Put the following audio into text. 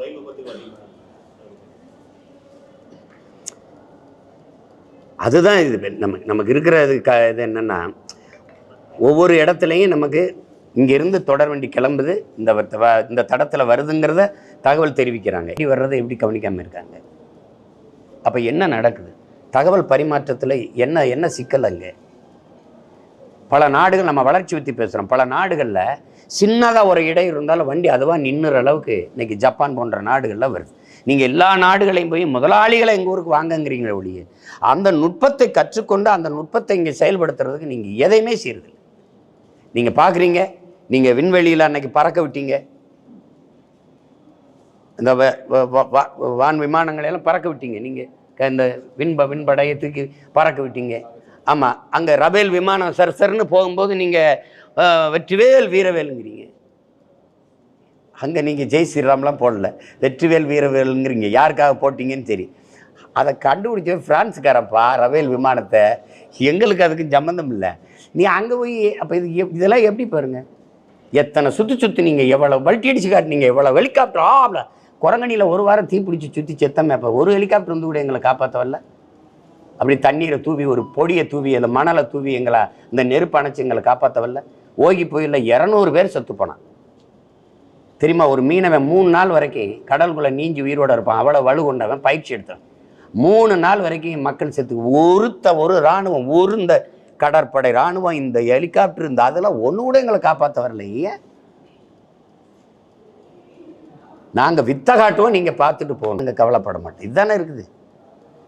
ரயில் அதுதான் இது. நம்ம நமக்கு இருக்கிற இது க இது என்னென்னா ஒவ்வொரு இடத்துலையும் நமக்கு இங்கேருந்து தொடர் வண்டி கிளம்புது. இந்த இந்த தடத்தில் வருதுங்கிறத தகவல் தெரிவிக்கிறாங்க. இப்படி வர்றதை எப்படி கவனிக்காமல் இருக்காங்க? அப்போ என்ன நடக்குது? தகவல் பரிமாற்றத்தில் என்ன என்ன சிக்கல் அங்கே? பல நாடுகள் நம்ம வளர்ச்சி பற்றி பேசுகிறோம் பல நாடுகளில் சின்னதாக ஒரு இடம் இருந்தாலும் வண்டி அதுவாக நின்னுற அளவுக்கு இன்றைக்கி ஜப்பான் போன்ற நாடுகளில் வருது. நீங்கள் எல்லா நாடுகளையும் போய் முதலாளிகளை எங்கள் ஊருக்கு வாங்கங்கிறீங்களே ஒழிய அந்த நுட்பத்தை கற்றுக்கொண்டு அந்த நுட்பத்தை இங்கே செயல்படுத்துறதுக்கு நீங்கள் எதையுமே செய்யறதில்லை. நீங்கள் பார்க்குறீங்க நீங்கள் விண்வெளியில் அன்னைக்கு பறக்க விட்டீங்க. இந்த வ- வ- வ- வான் விமானங்களை எல்லாம் பறக்க விட்டீங்க. நீங்கள் இந்த விண்ப விண்படையை தூக்கி பறக்க விட்டீங்க. ஆமாம் அங்கே ரபேல் விமானம் சர் சர்னு போகும்போது நீங்கள் வெற்றிவேல் வீரவேலுங்கிறீங்க. அங்கே நீங்கள் ஜெய் ஸ்ரீராம்லாம் போடல. வெற்றிவேல் வீரவேலுங்கிறீங்க. யாருக்காக போட்டிங்கன்னு தெரியும் அதை கண்டுபிடிச்ச ஃப்ரான்ஸுக்காரப்பா ரபேல் விமானத்தை எங்களுக்கு அதுக்கு சம்மந்தம் இல்லை. நீ அங்கே போய் அப்போ இது இதெல்லாம் எப்படி பாருங்க? எத்தனை சுற்றி சுற்றி நீங்கள் எவ்வளோ வல்ட்டி அடிச்சு காட்டினீங்க எவ்வளோ ஹெலிகாப்டர் ஆப்ல குரங்கணியில் ஒரு வாரம் தீப்பிடிச்சு சுற்றி செத்தமே அப்போ ஒரு ஹெலிகாப்டர் வந்து கூட எங்களை காப்பாற்ற வரல அப்படி தண்ணீரை தூவி ஒரு பொடியை தூவி அந்த மணலை தூவி எங்களை இந்த நெருப்பு அணைச்சி எங்களை காப்பாற்ற வரல ஓகி புயலில் இரநூறு பேர் செத்து போனான் தெரியுமா ஒரு மீனவன் மூணு நாள் வரைக்கும் கடலுக்குள்ளே நீஞ்சி உயிரோட இருப்பான். அவ்வளோ வலு கொண்டவன் பயிற்சி எடுத்தான். மூணு நாள் வரைக்கும் மக்கள் செத்து ஒருத்த ஒரு இராணுவம் ஒரு இந்த கடற்படை இராணுவம் இந்த ஹெலிகாப்டர் இந்த அதெல்லாம் ஒன்று கூட எங்களை காப்பாற்ற வரல ஏன்? நாங்கள் வித்த காட்டுவோம் நீங்கள் பார்த்துட்டு போகணும் இங்கே கவலைப்பட மாட்டோம். இதுதானே இருக்குது?